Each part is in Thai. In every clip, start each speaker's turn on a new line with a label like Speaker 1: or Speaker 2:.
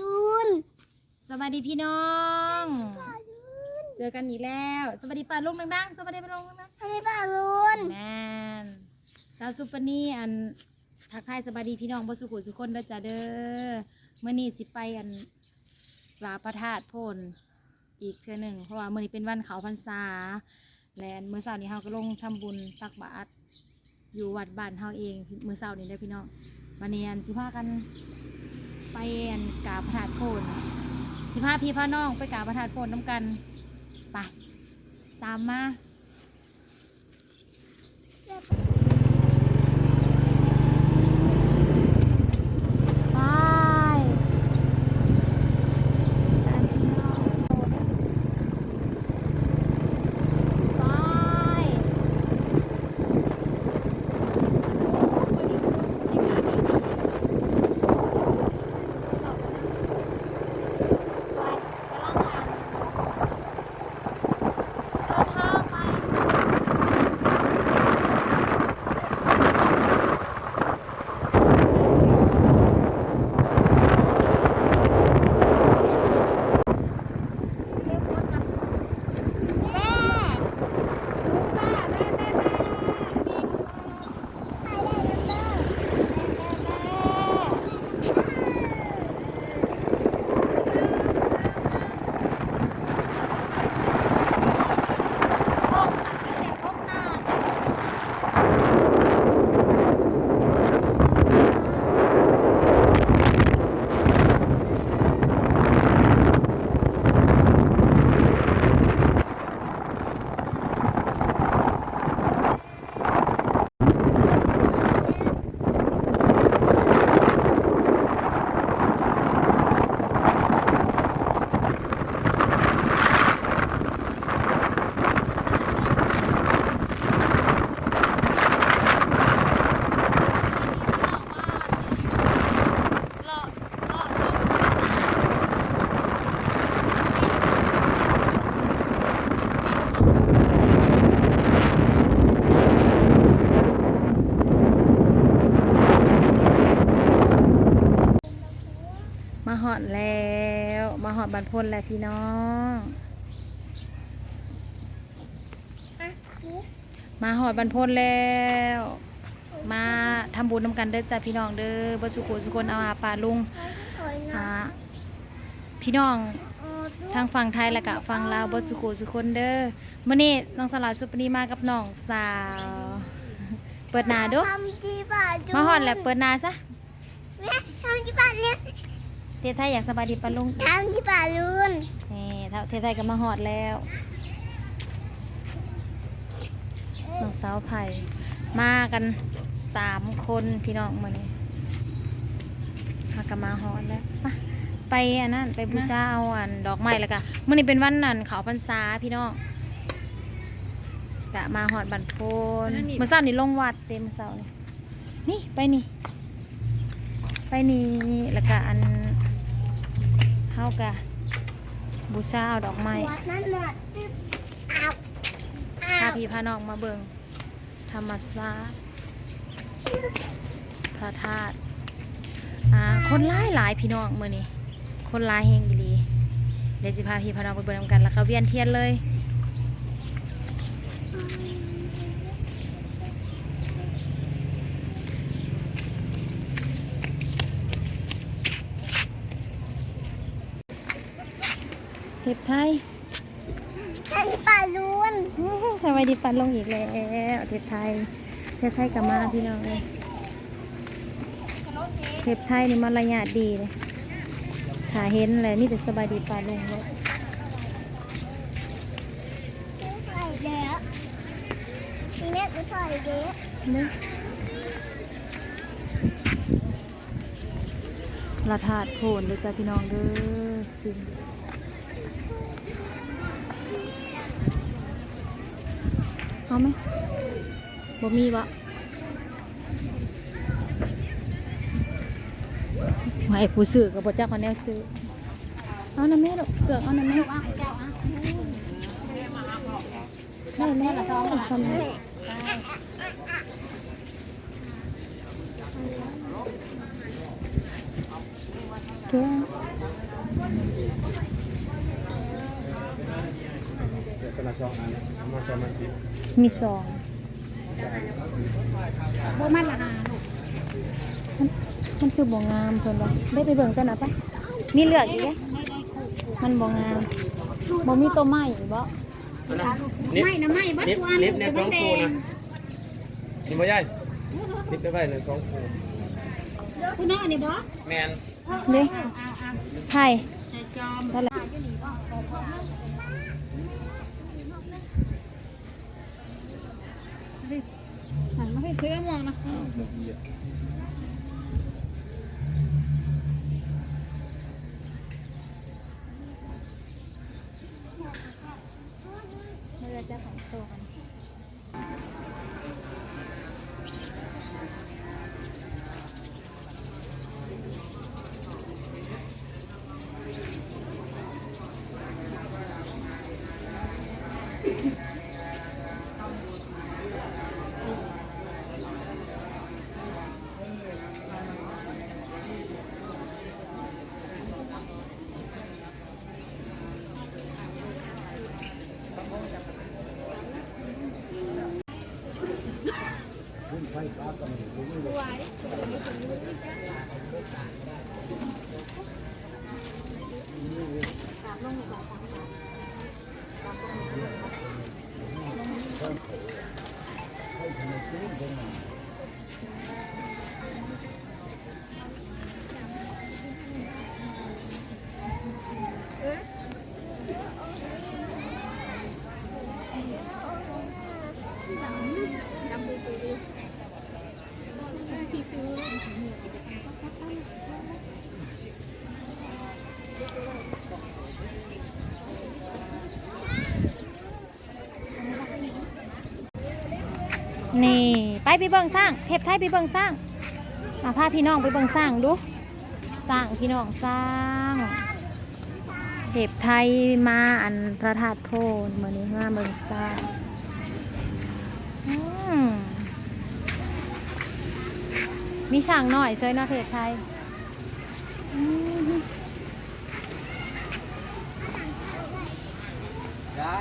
Speaker 1: ลุน
Speaker 2: สวัสดีพี่น้อง
Speaker 1: ปลาลุน
Speaker 2: เจอกันอีกแล้ว สวัสดีป้าลุงดังๆ สวัสดีป้าลุงดัง
Speaker 1: อันนี้ปลาลุน
Speaker 2: ๆแมนสาวซุปเปอร์นี่อันทักทายสวัสดีพี่น้องบ่สุขุสุคนเด้อจ้าเด้อเมื่อนี้สิไปอันลาพระธาตุโพนอีกเทื่อหนึ่งเพราะว่ามื่อนี้เป็นวันเขาพรรษา และอันมื้อเช้านี้เฮาก็ลงทำบุญตักบาตรอยู่วัดบ้านเฮาเองมื้อเช้านี้เด้อพี่น้องวันนี้อันสิพากัน ไปอันกาบพระธาตุโพนสิพาพี่พาน้องไปกาบพระธาตุโพนน้ำกัน ไป ตามมา อดบันพนแล้วพี่น้อง มาหอดบันพนแล้ว มาทำบุญนำกันเด้อจ้าพี่น้องเด้อบ่สุขุสุคนเอาอาปลาลุงอ่าพี่น้องทางฝั่งไทยแล้วก็ฝั่งลาวบ่สุขุสุคนเด้อมื้อนี้น้องสลาสุปนีมากับน้องสาว เปิดหน้าเดู
Speaker 1: ทำจีปลาลุน
Speaker 2: มาหอดแล้วเปิดหน้าซะ
Speaker 1: แม่ทำจีปลาลุน
Speaker 2: เทศไทยอยากสบายดีปะลุง
Speaker 1: ทำจีปลาลุน
Speaker 2: นี่เท่าเทศไทยก็มาหอดแล้วน้องสาวไผ่มากันสามคนพี่น้องมื้อนี้พากันมาหอดแล้วมาไปอันนั้นไปบูชาเอาอันดอกไม้แล้วก็มื้อนี้เป็นวันนั้นเขาพรรษาพี่น้องกะมาหอดบันโพนเมื่อเช้านี่ลงวัดเต็มอเช้านี่นี่ไปนี่ ไปนี่แล้วก็อัน เฮากะบูชาเอาดอกไม้
Speaker 1: หัวนั่นหนวดตึ๊บอ้าวอ้า
Speaker 2: พาวพี่พาน้องมาเบิงธรรมศาสตร์พระธาตุอ่าคนหลายหลายพี่น้องมือนี้คนหลายเฮงอีหลีเดี๋ยวสิพาพี่พาน้องไปเบิ่งนำกันแล้วก็เวียนเทียนเลย เห็บไทย
Speaker 1: ทำจีปลาลุน
Speaker 2: สวัสดีปันลงอีกแล้วเทปไทยเทปไทยกลับมาพี่น้องเลยเทปไทยนี่มารยาทดีเลยถ้าเห็นเลยนี่แต่สบายดีปันลงเลย
Speaker 1: ใส่เด้อทีนี้จะใส่เด้อ
Speaker 2: นี่ละถาดโผนเลยจ้าพี่น้องเด้อสิ เอาไหมบ่มีบะไอ้ผู้ซื้อกับบ่จักคนแนวซื้อ เอาน้ำแม่ลูกเปลือกเอาน้ำแม่ได้แม่ละสองละสองเจ้า
Speaker 3: คนละสองอันเอามาประมาณสิบ
Speaker 2: มีสอง
Speaker 1: โบมันละหาลูก
Speaker 2: มันคือบ่งามเพิ่นว่าได้ไปเบิ่งกันนะไปมีเลือกอีกเด้มันบ่งามบ่มีตัวไม้อีกบ่
Speaker 1: ไม่นะไม่บัด
Speaker 3: นิด
Speaker 1: ตัวอัน
Speaker 3: นิดในสอง
Speaker 1: แด
Speaker 3: คู่
Speaker 1: ง
Speaker 3: นะนี่บ่ใหญ่นิดไปไว้ในสองคู่
Speaker 1: คุณน้านี่บ่
Speaker 3: แมน
Speaker 2: เด้
Speaker 1: เอาเอา
Speaker 2: ไทย
Speaker 1: ใจจอม
Speaker 2: เท่าไหร่
Speaker 1: หันมาให้เพื่อนมอะ
Speaker 2: เมื่อจะของโตกัน นี่ไปไปเบิ่งสร้างเทพไทยไปเบิ่งสร้างมาพาพี่น้องไปเบิ่งสร้างดูสร้างพี่น้องสร้างเทพไทยมาอันพระธาตุโพนมื้อนี้มาเบิ่งสร้างอืมมีช่างหน่อยเซยเนาะเทพไทยอืม
Speaker 3: ได้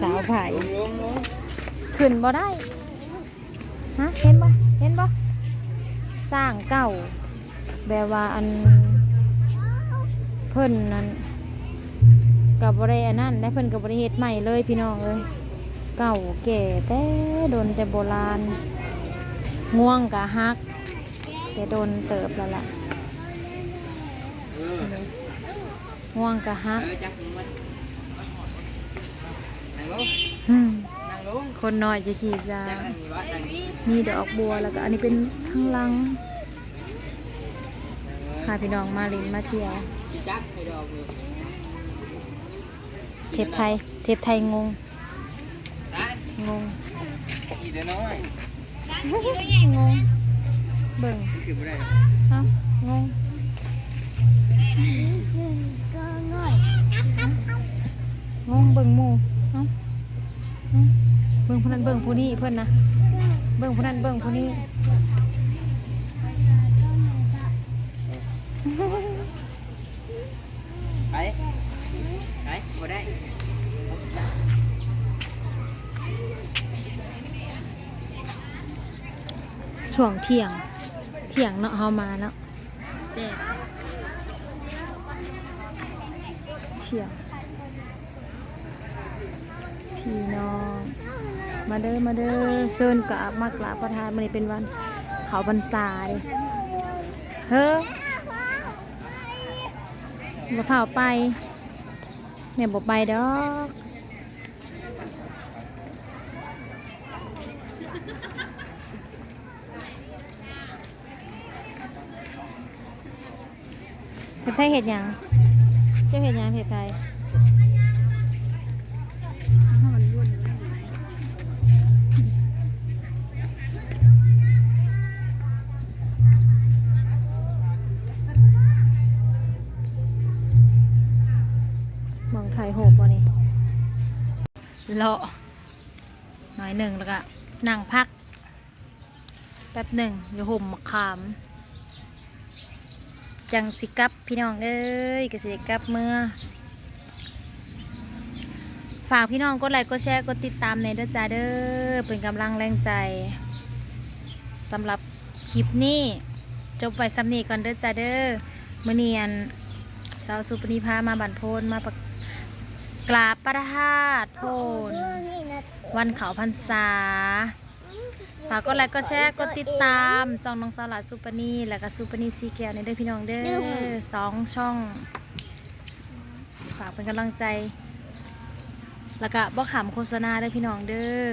Speaker 2: สาวไผ่
Speaker 3: ลงลงลง
Speaker 2: ขึ้นบ่ได้ฮะเห็นบ่เห็นบ่สร้างเก่าแบบว่าอันเพิ่นนั้นกับบริอันนั้นได้เพิ่นกับบริเฮ็ดใหม่เลยพี่น้องเอ้ยเก่าแก่แต่โดนแต่โบราณง่วงกะฮัก แต่โดนเติบแล้วล่ะ
Speaker 3: เออ
Speaker 2: ง่วงกะฮัก
Speaker 3: เออจักมั
Speaker 2: คนน้อยจะขี่ซา
Speaker 3: จักนั่งนี่วะนั่งนี่
Speaker 2: มีดอกบัวแล้วก็อันนี้เป็นข้างหลังพาพี่น้องมาลินมาเที่ยว
Speaker 3: จักให้ดอกเลย
Speaker 2: เทพไทย เทพไทยงง
Speaker 3: ได้
Speaker 2: งง
Speaker 3: อีเด้อน้อย
Speaker 2: งง เบิ่ง
Speaker 3: คือบ่ได้
Speaker 2: เอ้างง ผู้นั้นเบิ่งผู้นี้เพิ่นนะ เบิ่งผู้นั้นเบิ่งผู้นี้
Speaker 3: ไป ไปบ่ได้
Speaker 2: ช่วงเที่ยง เที่ยงเนาะเฮามาเนาะแดดเที่ยงพี่น้อง มาเด้อมาเด้อเชิญกราบมากราบประทานมันนี้เป็นวันเขาพรรษาเด้เฮ้อบ่เข้าไปแม่บ่ไปดอกเฮ็ดไทยเฮ็ดหยังเจ้าเฮ็ดหยังเฮ็ดไทย เลาะหน่อยหนึ่งแล้วก็นั่งพัก แป๊บหนึ่งอยู่ห่มมะขาม จังสิกับพี่น้องเอ้ยกสิกับเมื่อ ฝากพี่น้องกดไลค์กดแชร์กดติดตามในเด้อจ้าเด้อเป็นกำลังแรงใจสำหรับคลิปนี้จบไปสำนีก่อนเด้อจ้าเด้อมื่อเนียนสาวสุปนิพามาบันโพนมาประ กราบประทาดโพนวันเขาพรรษาฝากกดไลค์กดแชร์กดติดตามสองน้องสาวหลาสุปนีและก็สุปนีซีแก้วในเด้อพี่น้องเด้อสองช่อง ฝากเป็นกำลังใจ แล้วก็บ่ขำโฆษณาเด้อพี่น้องเด้อ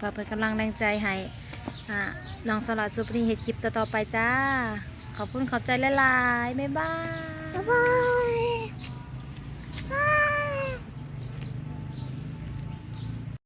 Speaker 2: ฝากเป็นกำลังแรงใจให้อ่าน้องสาวหลาสุปนีเฮ็ดคลิปต่อๆไปจ้า ขอบคุณขอบใจหลายๆบ๊ายบาย
Speaker 1: บ๊ายบาย